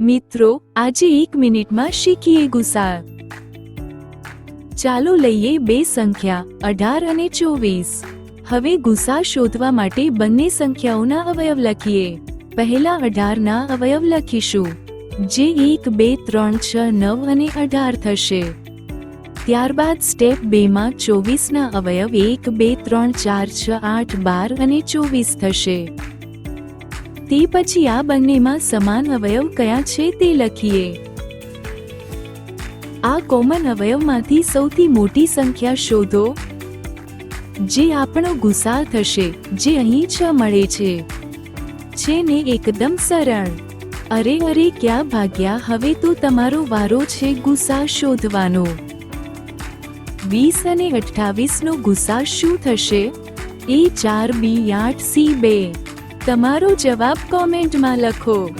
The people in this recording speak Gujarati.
મિત્રો, આજે એક મિનિટમાં શીખીએ ગુસા ચાલો લઈએ બે સંખ્યા, અઢાર અને ચોવીસ. હવે ગુસા શોધવા માટે બંને સંખ્યાઓના અવયવ લખીએ. પહેલા અઢારના અવયવ લખીશું, જે એક, બે, ત્રણ, છ, નવ અને અઢાર થશે. ત્યારબાદ સ્ટેપ બેમાં ચોવીસના અવયવ એક, બે, ત્રણ, ચાર, છ, આઠ, બાર અને ચોવીસ થશે. તે પછી આ બંનેમાં સમાન અવયવ કયા છે તે લખીએ. આ કોમન અવયવમાંથી સૌથી મોટી સંખ્યા શોધો. જે આપણો ગુસા થશે, જે અહીં છ મળે છે. છે ને એકદમ સરળ. અરે અરે, ક્યાં ભાગ્યા? હવે તો તમારો વારો છે ગુસા શોધવાનો. વીસ અને અઠ્ઠાવીસ નો ગુસા શું થશે? એ ચાર બી આઠ સી બે. તમારો જવાબ કોમેન્ટમાં લખો.